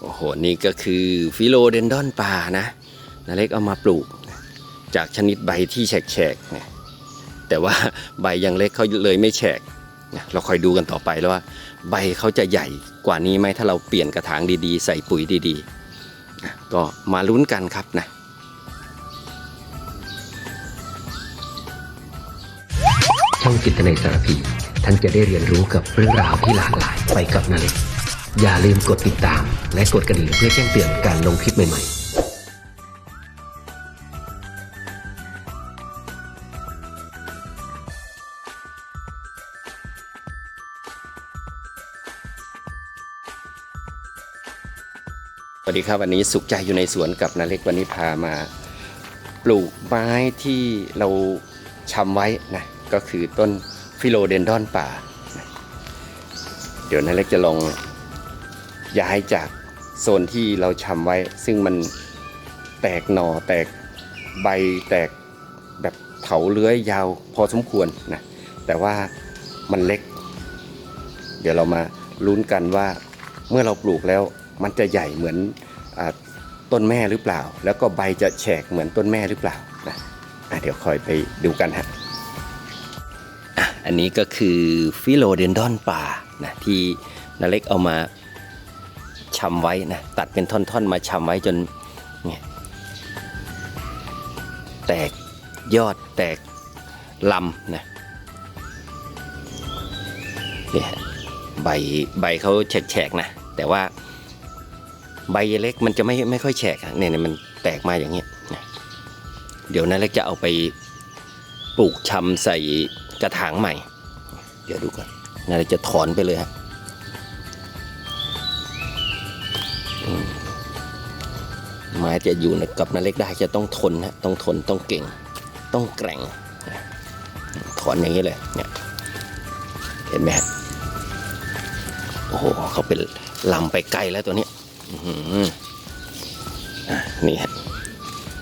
โอ้โห นี่ก็คือฟิโลเดนดอนป่านะนาเล็กเอามาปลูก จากชนิดใบที่แฉกๆนะแต่ว่าใบยังเล็กเขาเลยไม่แฉกนะเราคอยดูกันต่อไปแล้วว่า ใบเขาจะใหญ่กว่านี้ไหมถ้าเราเปลี่ยนกระถางดีๆ ใส่ปุ๋ยดีๆนะก็มาลุ้นกันครับนะช่องจิตในสารพีท่านจะได้เรียนรู้กับเรื่องราวที่หลากหลายไปกับนาเล็ก อย่าลืมกดติดตาม และกดกระดิ่งเพื่อแจ้งเตือนการลงคลิปใหม่ๆสวัสดีครับวันนี้สุขใจอยู่ในสวนกับนาเล็กวันนี้พามา ปลูกไม้ที่เราชำไว้นะก็คือต้นฟิโลเดนดอนป่า เดี๋ยวนาเล็กจะลอง ย้ายจากโซนที่เราชำไว้ ซึ่งมันแตกหน่อแตกใบแตกแบบเถาเลื้อยยาวพอสมควรนะแต่ว่ามันเล็ก เดี๋ยวเรามาลุ้นกันว่าเมื่อเราปลูกแล้วมันจะใหญ่เหมือนอต้นแม่หรือเปล่า แล้วก็ใบจะแฉกเหมือนต้นแม่หรือเปล่านะะเดี๋ยวคอยไปดูกันฮะอะอันนี้ก็คือฟิโลเดนดอนป่านะที่นาเล็กเอามา ชำไว้นะตัดเป็นท่อนๆมาชำไว้จนเนี่ยแตกยอดแตกลำนะเนี่ยใบใบเขาแฉกๆนะแต่ว่าใบเล็กมันจะไม่ไม่ค่อยแฉกอะเนี่ยเนี่ยมันแตกมาอย่างเงี้ยนะเดี๋ยวนั้นเล็กจะเอาไปปลูกชำใส่กระถางใหม่ เดี๋ยวดูก่อนนั่นเล็กจะถอนไปเลยฮะ ม้จะอยู่กับนาเล็กได้จะต้องทนนะต้องทนต้องเก่ง ต้องแกร่งถอนอย่างนี้เลยเนี่ยเห็นไหมฮะโอ้โหเขาเป็นลำไปไกลแล้วตัวนี้นี่ฮะ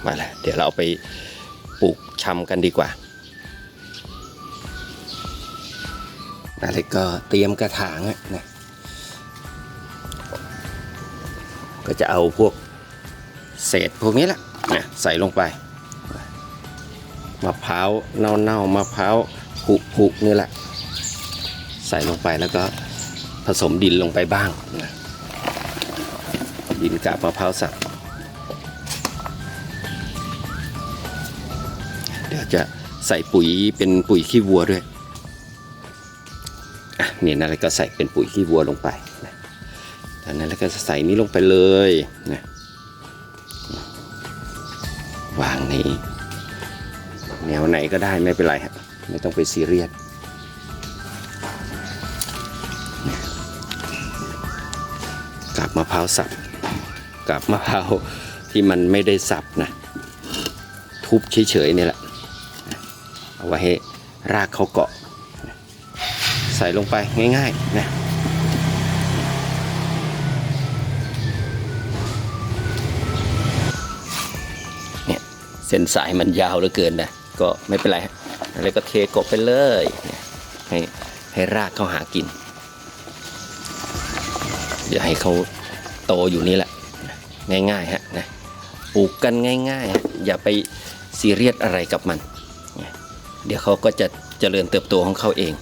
มาแล้วเดี๋ยวเราเอาไปปลูกชำกันดีกว่าอะไรก็เตรียมกระถางอะนะก็จะเอาพวก เศษพวกนี้แหละนะใส่ลงไปมะพร้าวเน่าๆมะพร้าวผุๆนี่แหละ ใส่ลงไปแล้วก็ผสมดินลงไปบ้างนะดินกาบมะพร้าวสับเดี๋ยวจะใส่ปุ๋ยเป็นปุ๋ยขี้วัวด้วยอะเนี่ยนั่นแล้วก็ใส่เป็นปุ๋ยขี้วัวลงไปนะจากนั้นแล้วก็ใส่นี้ลงไปเลยนะ วางในแนวไหนก็ได้ไม่เป็นไรฮะไม่ต้องไปซีเรียสกับมะพร้าวสับกับมะพร้าวที่มันไม่ได้สับนะ ทุบเฉยๆนี่แหละ เอาไว้ให้รากเขาเกาะ ใส่ลงไปง่ายๆนะ ส้นสายมันยาวเหลือเกินนะก็ไม่เป็นไรฮะอะไรก็เทกบไปเลยให้ให้รากเขาหากินอย่าให้เขาโตอยู่นี่แหละง่ายๆฮะนะปลูกกันง่ายๆฮะอย่าไปซีเรียสอะไรกับมัน เดี๋ยวเขาก็จะเจริญเติบโตของเขาเอง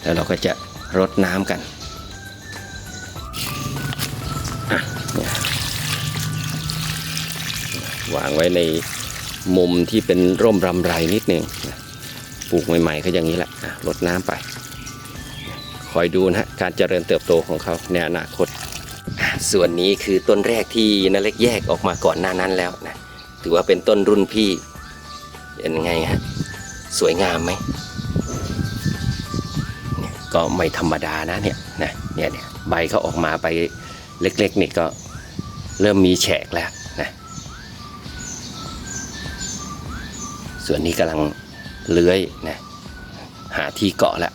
แล้วเราก็จะรดน้ำกัน วางไว้ในมุมที่เป็นร่มรำไรนิดหนึ่งปลูกใหม่ๆก็อย่างนี้แหละอะรดน้ำไป คอยดูนะการเจริญเติบโตของเขาในอนาคต ส่วนนี้คือต้นแรกที่นาเล็กแยกออกมาก่อนหน้านั้นแล้วนะถือว่าเป็นต้นรุ่นพี่เป็นไงฮะสวยงามไหมก็ไม่ธรรมดานะเนี่ยนะเนี่ยเนี่ยใบเขาออกมาไปเล็กๆนี่ก็เริ่มมีแฉกแล้ว ส่วนนี้กำลังเลื้อยนะหาที่เกาะแล้ว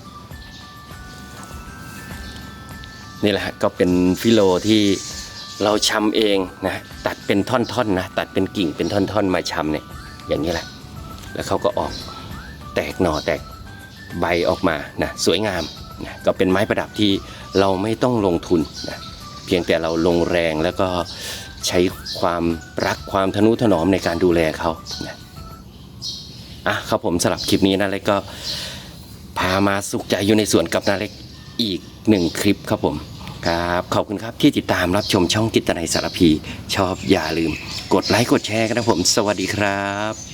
นี่แหละก็เป็นฟิโลที่เราชำเองนะตัดเป็นท่อนๆนะตัดเป็นกิ่งเป็นท่อนๆ มาชำเนี่ยอย่างนี้แหละ แล้วเขาก็ออกแตกหน่อแตกใบออกมานะสวยงามนะก็เป็นไม้ประดับที่เราไม่ต้องลงทุนนะเพียงแต่เราลงแรงแล้วก็ใช้ความรักความทนุถนอมในการดูแลเขานะ อะครับผมสำหรับคลิปนี้นะเล็กก็พามาสุขใจอยู่ในสวนกับนาเล็กอีกหนึ่งคลิปครับผมครับขอบคุณครับที่ติดตามรับชมช่องกิตนัยสารพี ชอบอย่าลืม กดไลค์กดแชร์กันนะผม สวัสดีครับ